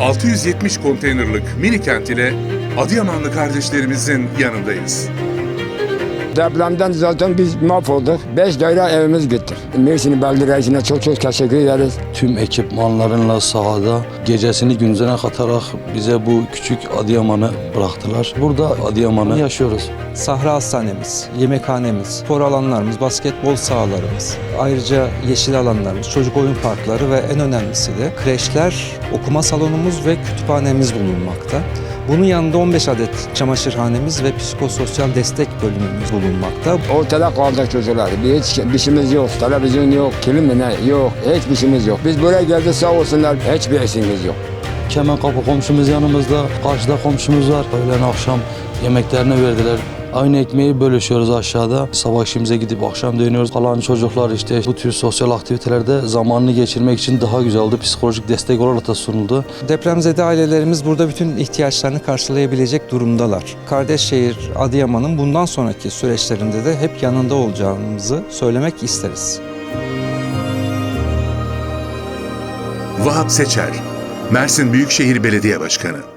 670 konteynerlık mini kent ile Adıyamanlı kardeşlerimizin yanındayız. Depremden zaten biz mahvolduk. Beş daire evimiz gitti. Mersin Belediyesi'ne çok çok teşekkür ederiz. tüm ekipmanlarıyla sahada gecesini gündüzüne katarak bize bu küçük Adıyaman'ı bıraktılar. Burada Adıyaman'ı yaşıyoruz. Sahra hastanemiz, yemekhanemiz, spor alanlarımız, basketbol sahalarımız, ayrıca yeşil alanlarımız, çocuk oyun parkları ve en önemlisi de kreşler, okuma salonumuz ve kütüphanemiz bulunmakta. Bunun yanında 15 adet çamaşırhanemiz ve psikososyal destek bölümümüz bulunmakta. Ortada kaldık çocuklar. Bir hiç bir şeyimiz yok. Televizyon yok, kilim ne yok. Hiçbir şeyimiz yok. Biz buraya geldik sağ olsunlar. Hiçbir eksiğimiz yok. Kemen kapı komşumuz yanımızda, karşıda komşumuz var. Öğlen akşam yemeklerini verdiler. Aynı ekmeği bölüşüyoruz aşağıda. Sabah işimize gidip akşam dönüyoruz. Kalan çocuklar işte bu tür sosyal aktivitelerde zamanını geçirmek için daha güzel oldu. Psikolojik destek olarak da sunuldu. Depremzede ailelerimiz burada bütün ihtiyaçlarını karşılayabilecek durumdalar. Kardeşşehir Adıyaman'ın bundan sonraki süreçlerinde de hep yanında olacağımızı söylemek isteriz. Vahap Seçer, Mersin Büyükşehir Belediye Başkanı.